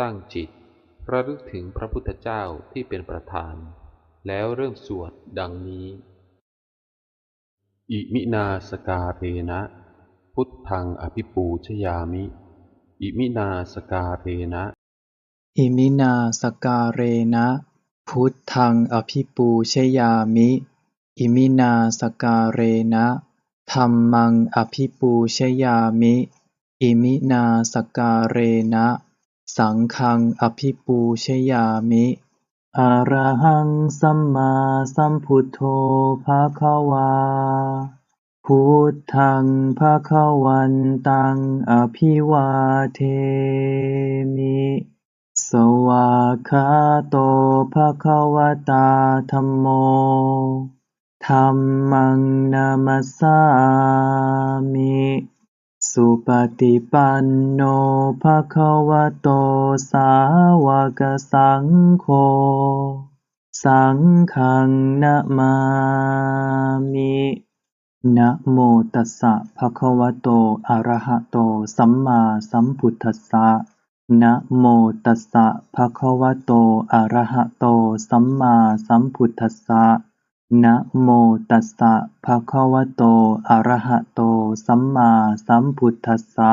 ตั้งจิต ระลึกถึงพระพุทธเจ้าที่เป็นประธาน แล้วเริ่มสวดดังนี้ อิมินาสกาเรนะ พุทธังอภิปูชยามิ อิมินาสกาเรนะ อิมินาสกาเรนะ พุทธังอภิปูชยามิ อิมินาสกาเรนะธัมมังอภิปูชยามิ อิมินาสกาเรนะ สังฆังอภิปูชยามิอะระหังสัมมาสัมพุทโธภะคะวา พุทธังภะคะวันตังอภิวาเทมิ สวากขาโตภะคะวตาธัมโมธัมมังนามัสสามิ สุปฏิปันโนภะคะวะโตสาวกสังโฆ สังฆังนะมามินะโมตัสสะภะคะวะโต อะระหะโต สัมมาสัมพุทธัสสะนะโมตัสสะภะคะวะโต อะระหะโต สัมมาสัมพุทธัสสะนะโมตัสสะภะคะวะโต อะระหะโต สัมมาสัมพุทธัสสะ